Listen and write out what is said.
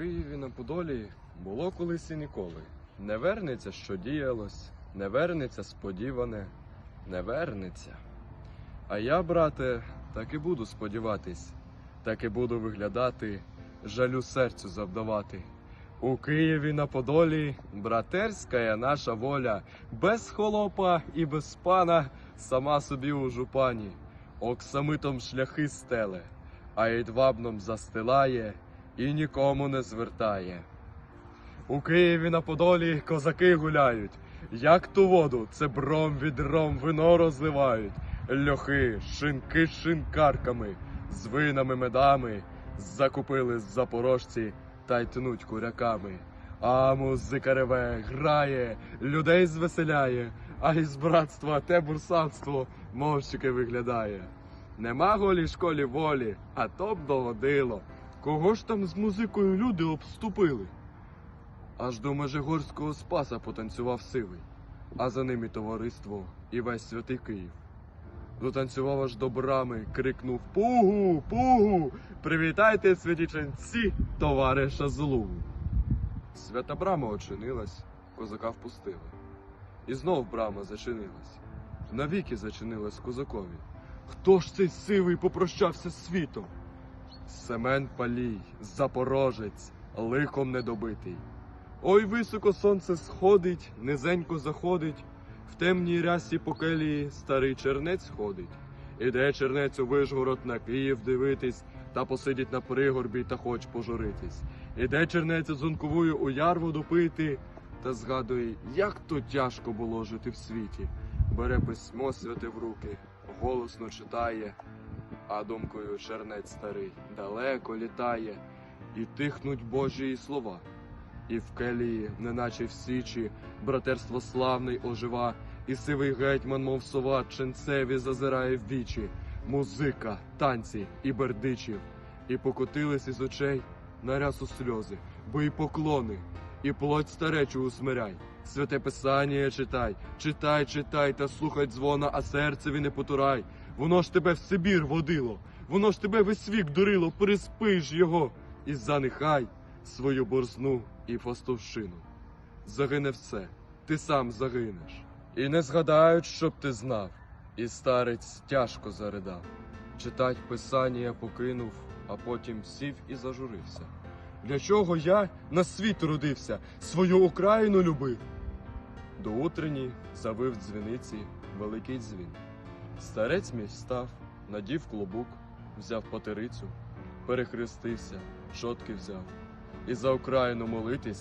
Києві на Подолі було колись і ніколи. Не вернеться, що діялось, не вернеться сподіване, не вернеться. А я, брате, так і буду сподіватись, так і буду виглядати, жалю серцю завдавати. У Києві на Подолі братерська наша воля, без холопа і без пана, сама собі у жупані, оксамитом шляхи стеле, а єдвабном застилає і нікому не звертає. У Києві на Подолі козаки гуляють, як ту воду, це бром відром вино розливають, льохи, шинки з шинкарками, з винами медами, закупили з запорожці та й тнуть куряками. А музика реве, грає, людей звеселяє, а із братства те бурсанство мовчки виглядає. Нема голій школі волі, а то б догодило. Кого ж там з музикою люди обступили? Аж до Межигорського спаса потанцював сивий, а за ним і товариство, і весь святий Київ. Дотанцював аж до брами, крикнув Пугу, пугу! Привітайте, святі ченці, товариша Злугу. Свята брама очинилась, козака впустили. І знов брама зачинилась. Навіки зачинилась козакові. Хто ж цей сивий попрощався з світом? Семен Палій, запорожець, лихом недобитий. Ой, високо сонце сходить, низенько заходить, в темній рясі по келії старий чернець ходить. Іде чернець у Вишгород на Київ дивитись, та посидіть на пригорбі та хоч пожуритись. Іде чернець зунковую у ярводу пити, та згадує, як то тяжко було жити в світі. Бере письмо святе в руки, голосно читає, а думкою чернець старий далеко літає, і тихнуть Божії слова. І в келії, неначе в січі, братерство славний ожива, і сивий гетьман, мов сова, ченцеві зазирає в вічі, музика, танці і бердичів, і покотились із очей на рясу сльози, бо і поклони, і плоть старечу усмиряй. Святе писання читай, читай, читай, та слухай дзвона, а серцеві не потурай. Воно ж тебе в Сибір водило, воно ж тебе весь вік дурило, приспи ж його і занехай свою борзну і фастовщину. Загине все, ти сам загинеш. І не згадають, щоб ти знав, і старець тяжко заридав. Читать писання покинув, а потім сів і зажурився. Для чого я на світ родився, свою Україну любив? До утрені завив дзвіниці великий дзвін. Старець мій встав, надів клобук, взяв патерицю, перехрестився, шотки взяв. І за Україну молитись